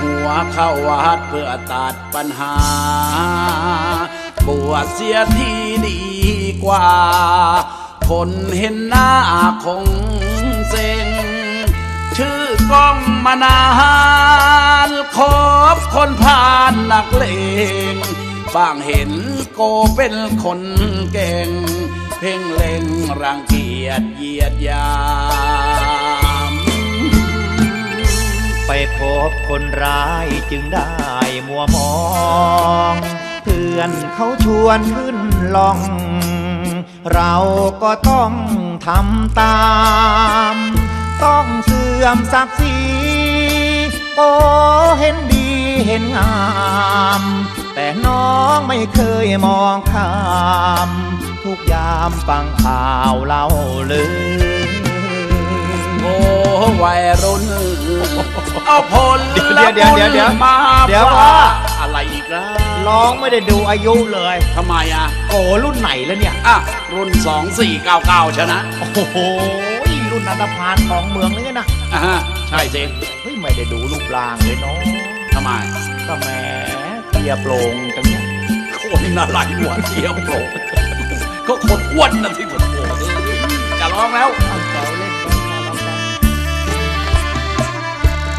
หัวเข้าวัดเพื่อตัดปัญหา บวชเสียทีดีกว่า คนเห็นหน้าคงเซ็ง ชื่อกล้องมานานคบคนผ่านนักเลงบางเห็นโกเป็นคนเก่ง เพ่งเล็งรังเกียจเยียดยา พบคนร้ายจึงได้มัวมอง เพื่อนเขาชวนขึ้นลอง เราก็ต้องทำตาม ต้องเสื่อมศักดิ์ศรีโอเห็นดีเห็นงาม แต่น้องไม่เคยมองข้าม ทุกยามฟังข่าวเล่าลือโอ้วัยรุ่น เอาผลเดี๋ยวเดี๋ยวเดี๋ยวเดี๋ยวมาเดี๋ยวฝากว่า อะไรอีกแล้วร้องไม่ได้ดูอายุเลยทำไมอะโอ้รุ่นไหนแล้วเนี่ย อะรุ่น 2499ชนะโอ้โหรุ่นนันทพานของเมืองเลยนะอะฮะใช่สิเฮ้ยไม่ได้ดูรูปร่างเลยเนาะทำไมก็แหมเตียโปร่งจังเนี้ยคนอะไรหัวเทียมโปรก็คนอ้วนนะที่ผมโอ้จะร้องแล้ว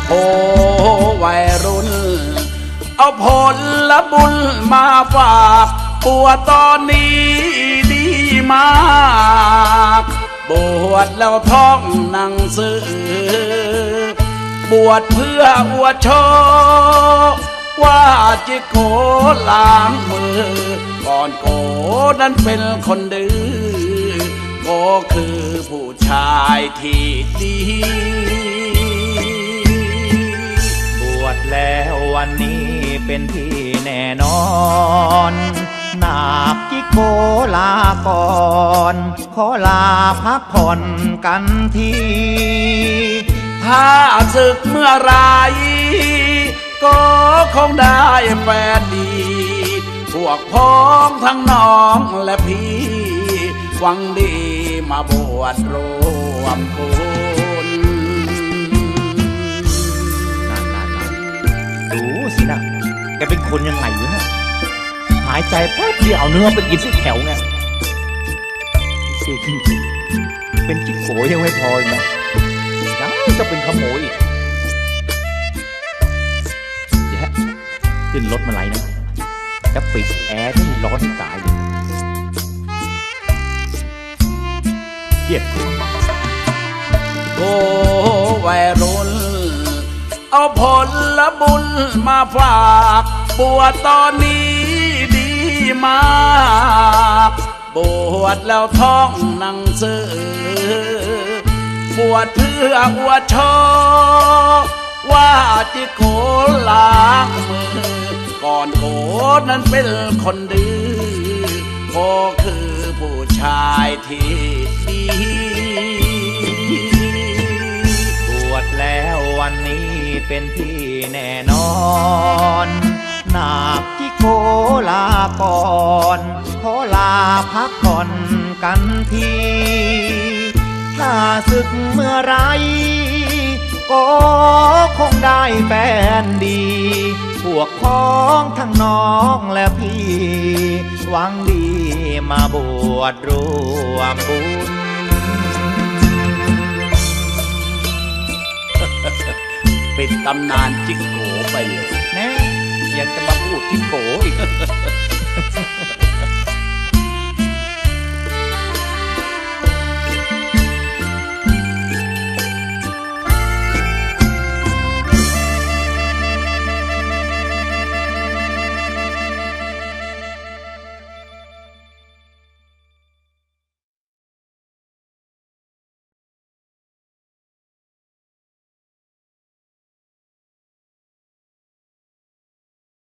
โอ้วัยรุ่น เอาผลละบุญมาฝากปวดตอนนี้ดีมากบวชแล้วท่องหนังสือบวชเพื่ออวดโชว์ว่าจิโกล้างมือ ก่อนโกนั้นเป็นคนดื้อโกคือผู้ชายที่ดี แล้ววันนี้เป็นที่แน่นอนนาบจิโกลาก่อนขอลาพักผ่อนกันที ถ้าศึกเมื่อไรก็คงได้แฟนดี พวกพ้องทั้งน้องและพี่หวังดีมาบวชรวมบุญ สินะแกเป็นคนยังไงวะเนี่ยหายใจแป๊บเดียวเอาเนื้อไปกินสิแถวเนี่ยสิเป็นจิ๊กโกยังไม่พออีกนะยังจะเป็นขโมยอีกเดี๋ยวขึ้นรถมาไหลนะจะปิดแอร์ที่ร้อนที่ตายเลยเกียดโอ้วัยรุ่นเอาผล บุญมาฝากบวชตอนนี้ดีมากบวชแล้วท่องหนังสือบวชเพื่ออวดโชว่าจิโกล้างมือก่อนโกนั้นเป็นคนดื้อโกคือผู้ชายที่ดีบวชแล้ววันนี้เป็นที่ แน่นอนนาบที่โคลาก่อนขอลาพักผ่อนกันทีถ้าศึกเมื่อไร ก็คงได้แฟนดี พวกพ้องทั้งน้องและพี่ หวังดีมาบวชรวมบุญ ตำนานจิกโกไปเลยแน่ยังจะมาพูดจิ๊กโกอีก